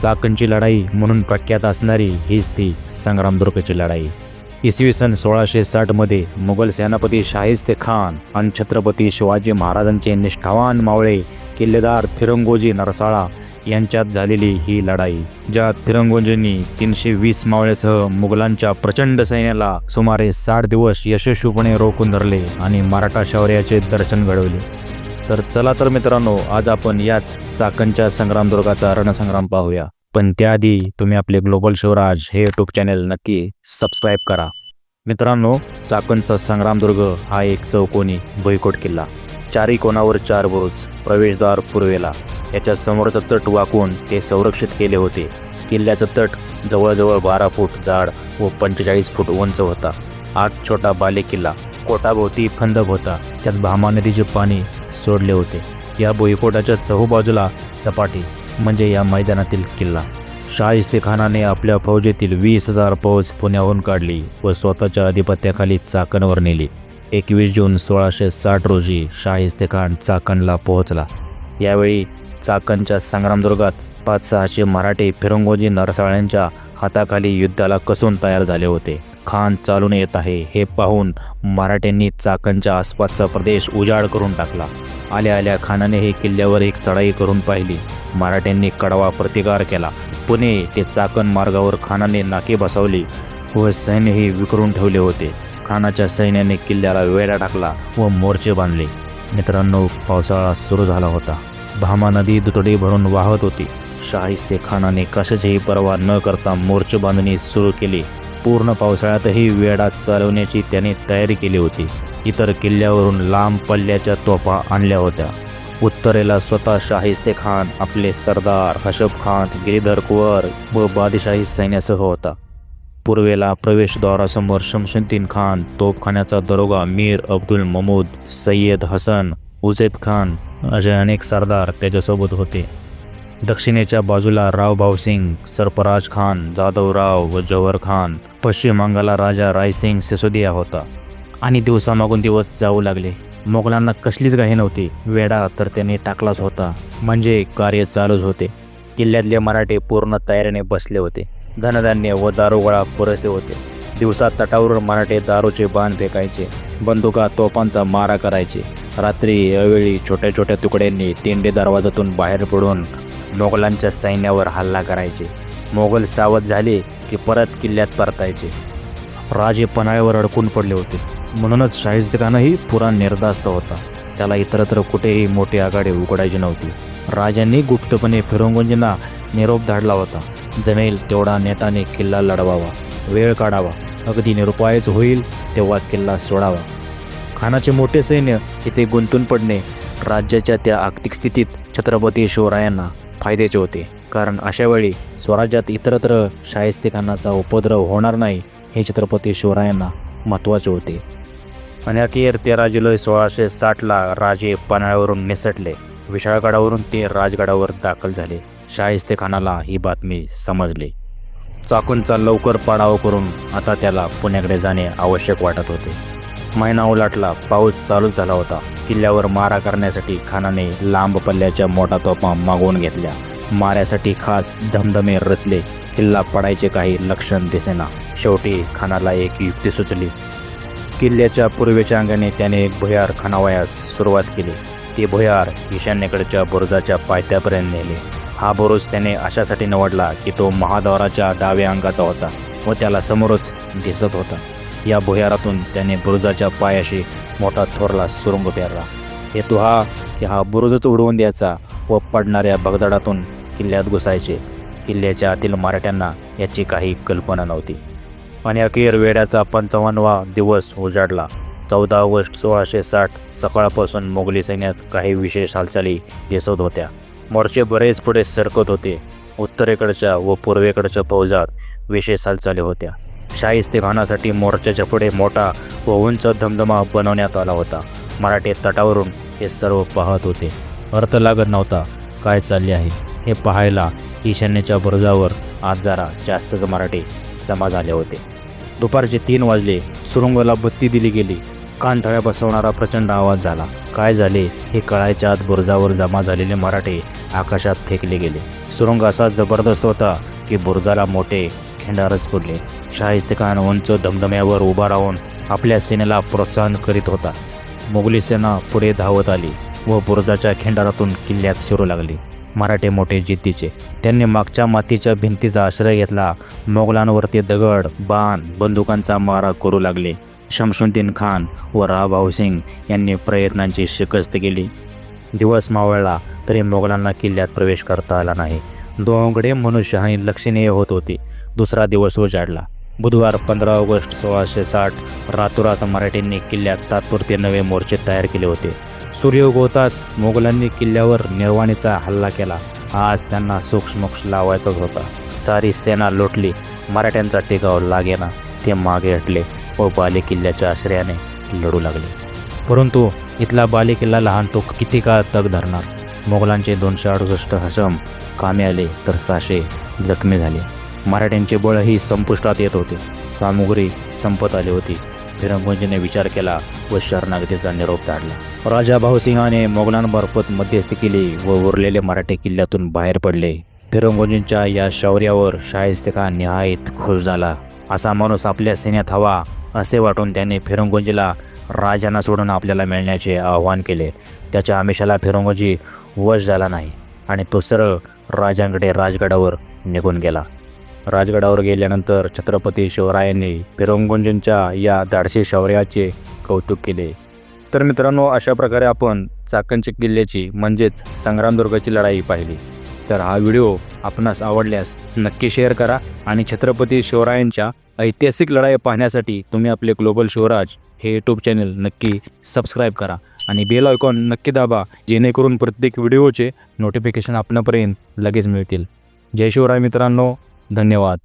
चाकणची लढाई म्हणून प्रख्यात असणारी हीच ती संग्रामदुर्गची लढाई. इसवी सन सोळाशे साठमध्ये मुघल सेनापती शाहिस्ते खान आणि छत्रपती शिवाजी महाराजांचे निष्ठावान मावळे किल्लेदार फिरंगोजी नरसाळा यांच्यात झालेली ही लढाई ज्यात फिरंगोजींनी तीनशे वीस मावळ्यासह मुघलांच्या प्रचंड सैन्याला सुमारे साठ दिवस यशस्वीपणे रोखून धरले आणि मराठा शौर्याचे दर्शन घडवले. तर चला तर मित्रांनो आज आपण याच चाकणच्या संग्रामदुर्गाचा रणसंग्राम पाहूया. पण त्याआधी तुम्ही आपले ग्लोबल शिवराज हे यूट्यूब चॅनेल नक्की सबस्क्राईब करा. मित्रांनो चाकणचा संग्रामदुर्ग हा एक चौकोनी भुईकोट किल्ला. चारी कोणावर चार बुरुज प्रवेशद्वार पूर्वेला. याच्या समोरचं तट वाकून ते संरक्षित केले होते. किल्ल्याचं तट जवळजवळ बारा फूट जाड व पंचेचाळीस फूट उंच होता. आठ छोटा बाले किल्ला कोटाभोवती फंदक होता. त्यात भामा नदीचे पाणी सोडले होते. या भुईकोटाच्या चहूबाजूला सपाटी म्हणजे या मैदानातील किल्ला. शाहिस्ते खानाने आपल्या फौजेतील वीस हजार फौज पुण्याहून काढली व स्वतःच्या अधिपत्याखाली चाकणवर नेली. एकवीस जून सोळाशे साठ रोजी शाहिस्ते खान चाकणला पोहोचला. यावेळी चाकणच्या संग्रामदुर्गात पाच सहाशे मराठे फिरंगोजी नरसाळ्यांच्या हाताखाली युद्धाला कसून तयार झाले होते. खान चालून येत आहे. हे पाहून मराठ्यांनी चाकणच्या आसपासचा प्रदेश उजाड करून टाकला. आल्या आल्या खानाने हे किल्ल्यावर एक चढाई करून पाहिली. मराठ्यांनी कडवा प्रतिकार केला. पुणे ते चाकण मार्गावर खानाने नाके बसवली व सैन्यही विकरून ठेवले होते. खानाच्या सैन्याने किल्ल्याला वेढा टाकला व मोर्चे बांधले. मित्रांनो पावसाळा सुरू झाला होता. भामा नदी दुतडी भरून वाहत होती. शाहिस्ते खानाने कशाचीही पर्वा न करता मोर्चे बांधणी सुरू केली. पूर्ण पावसाळ्यातही वेढा चालवण्याची त्याने तयारी केली होती. इतर किल्ल्यावरून लांब पल्ल्याच्या तोफा आणल्या होत्या. उत्तरेला स्वतः शाहिस्ते खान आपले सरदार हशब खान गिरीधर कुंवर व बादशाही सैन्यासह होता. पूर्वेला प्रवेशद्वारासमोर शमशुद्दीन खान तोफखान्याचा दरोगा मीर अब्दुल महमूद सय्यद हसन उझेब खान असे अनेक सरदार त्याच्यासोबत होते. दक्षिणेच्या बाजूला राव सिंग सरफराज खान जाधवराव व जव्हर खान. पश्चिम बंगाला राजा रायसिंग सिसोदिया होता. आणि दिवसामागून दिवस जाऊ लागले. मोगलांना कसलीच घाई नव्हती. वेडा तर त्याने टाकलाच होता. म्हणजे कार्य चालूच होते. किल्ल्यातले मराठे पूर्ण तयारीने बसले होते. धनधान्य व दारुगोळा पुरेसे होते. दिवसात तटावर मराठे दारूचे बाण फेकायचे. बंदुका तोफांचा मारा करायचे. रात्री यावेळी छोट्या छोट्या तुकड्यांनी तेंडे दरवाजातून बाहेर पडून मोगलांच्या सैन्यावर हल्ला करायचे. मोगल सावध झाले की परत किल्ल्यात परतायचे. राजे पन्हाळ्यावर अडकून पडले होते. म्हणूनच शाहिस्तखानही पुरा निर्धास्त होता. त्याला इतरत्र कुठेही मोठी आघाडी उघडायची नव्हती. राजांनी गुप्तपणे फिरंगुंजींना निरोप धाडला होता. जमेल तेवढा नेटाने किल्ला लढवावा. वेळ काढावा. अगदी निरुपायच होईल तेव्हा किल्ला सोडावा. खानाचे मोठे सैन्य इथे गुंतून पडणे राज्याच्या त्या आर्थिक स्थितीत छत्रपती शिवरायांना फायद्याचे होते कारण अशावेळी स्वराज्यात इतरत्र शाहिस्तेखानाचा उपद्रव होणार नाही हे छत्रपती शिवरायांना महत्त्वाचे होते. आणि अखेर तेरा जुलै सोळाशे साठला राजे पन्हाळ्यावरून निसटले. विशाळगडावरून ते राजगडावर दाखल झाले. शाहिस्तेखानाला ही बातमी समजली. चाकूंचा लवकर पाडाव करून आता त्याला पुण्याकडे जाणे आवश्यक वाटत होते. महिना उलाटला पाऊस चालूच झाला होता. किल्ल्यावर मारा करण्यासाठी खानाने लांब पल्ल्याच्या मोठा तोफा मागवून घेतल्या. माऱ्यासाठी खास धमधमे रचले. किल्ला पडायचे काही लक्षण दिसेना. शेवटी खानाला एक युक्ती सुचली. किल्ल्याच्या पूर्वेच्या अंगाने त्याने एक भुयार खणावयास सुरुवात केली. ते भुयार ईशान्येकडच्या बुरुजाच्या पायथ्यापर्यंत नेले. हा बुरुज त्याने अशासाठी निवडला की तो महाद्वाराच्या डाव्या अंगाचा होता व त्याला समोरच दिसत होता. या भुयारातून त्याने बुरुजाच्या पायाशी मोठा थोरला सुरुंग पेरला. हेतू हा की हा बुरुजच उडवून द्यायचा व पडणाऱ्या भगदडातून किल्ल्यात घुसायचे. किल्ल्याच्या आतील मराठ्यांना याची काही कल्पना नव्हती. आणि अखेर वेड्याचा पंचावन्नवा दिवस उजाडला. चौदा ऑगस्ट सोळाशे साठ सकाळपासून मोगली सैन्यात काही विशेष हालचाली दिसत होत्या. मोर्चे बरेच पुढे सरकत होते. उत्तरेकडच्या व पूर्वेकडच्या फौजात विशेष हालचाली होत्या. शाहिस्तेखानासाठी मोर्चाच्या पुढे मोठा व उंच धमधमा बनवण्यात आला होता. मराठी तटावरून हे सर्व पाहत होते. अर्थ लागत नव्हता. काय चालले आहे? हे पाहायला ईशान्येच्या बुरुजावर आज जरा जास्तच मराठी जमा झाले होते. दुपारचे तीन वाजले. सुरुंगाला बत्ती दिली गेली. कानठळ्या बसवणारा प्रचंड आवाज झाला. काय झाले? हे कळायच्या आत बुरुजावर जमा झालेले मराठे आकाशात फेकले गेले. सुरुंग असा जबरदस्त होता की बुरुजाला मोठे खेंडारच पडले शाहिस्तेखान उंच धमधम्यावर उभा राहून आपल्या सेनेला प्रोत्साहन करीत होता. मोगली सेना पुढे धावत आली व बुरुजाच्या खिंडारातून किल्ल्यात शिरू लागली. मराठे मोठे जिद्दीचे. त्यांनी मागच्या मातीच्या भिंतीचा आश्रय घेतला. मोगलांवरती दगड बाण बंदुकांचा मारा करू लागले. शमशुद्दीन खान व राव सिंग यांनी प्रयत्नांची शिकस्त केली. दिवस मावळला तरी मोगलांना किल्ल्यात प्रवेश करता आला नाही. दोंगडे मनुष्यहानी लक्षणीय होत होती. दुसरा दिवस उजाडला. बुधवार पंधरा ऑगस्ट सोळाशे साठ रातोरात मराठ्यांनी किल्ल्यात तात्पुरते नवे मोर्चे तयार केले होते. सूर्य उगवताच मोगलांनी किल्ल्यावर निर्वाणीचा हल्ला केला. आज त्यांना सूक्ष्मोक्ष लावायचाच होता. सारी सेना लोटली. मराठ्यांचा टिकाव लागेना. ते मागे हटले व बाले किल्ल्याच्या आश्रयाने लढू लागले. परंतु इथला बाले किल्ला लहान तो किती काळ तग धरणार? मोगलांचे दोनशे अडुसष्ट हसम कामे आले तर सहाशे जखमी झाले. मराठ्यांचे बळही संपुष्टात येत होते. सामुग्री संपत आली होती. फिरंगुंजीने विचार केला व शरणागतीचा निरोप धाडला. राजा भाऊसिंहाने मोगलांमार्फत मध्यस्थी केली व उरलेले मराठे किल्ल्यातून बाहेर पडले. फिरंगुंजींच्या या शौर्यावर शाहिस्तेखा निहायत खुश झाला. असा माणूस आपल्या सैन्यात हवा असे वाटून त्याने फिरंगुंजीला राजांना सोडून आपल्याला मिळण्याचे आवाहन केले. त्याच्या आमिषाला फिरंगुंजी वश झाला नाही आणि तो सरळ राजांकडे राजगडावर निघून गेला. राजगडावर गेल्यानंतर छत्रपती शिवरायांनी फिरंगुंजींच्या या धाडसी शौर्याचे कौतुक केले. तर मित्रांनो अशा प्रकारे आपण चाकणच्या किल्ल्याची म्हणजेच संग्रामदुर्गाची लढाई पाहिली. तर हा व्हिडिओ आपणास आवडल्यास नक्की शेअर करा आणि छत्रपती शिवरायांच्या ऐतिहासिक लढाई पाहण्यासाठी तुम्ही आपले ग्लोबल शिवराज हे यूट्यूब चॅनल नक्की सबस्क्राईब करा आणि बेल आयकॉन नक्की दाबा जेणेकरून प्रत्येक व्हिडिओचे नोटिफिकेशन आपणापर्यंत लगेच मिळतील. जय शिवराय मित्रांनो. धन्यवाद.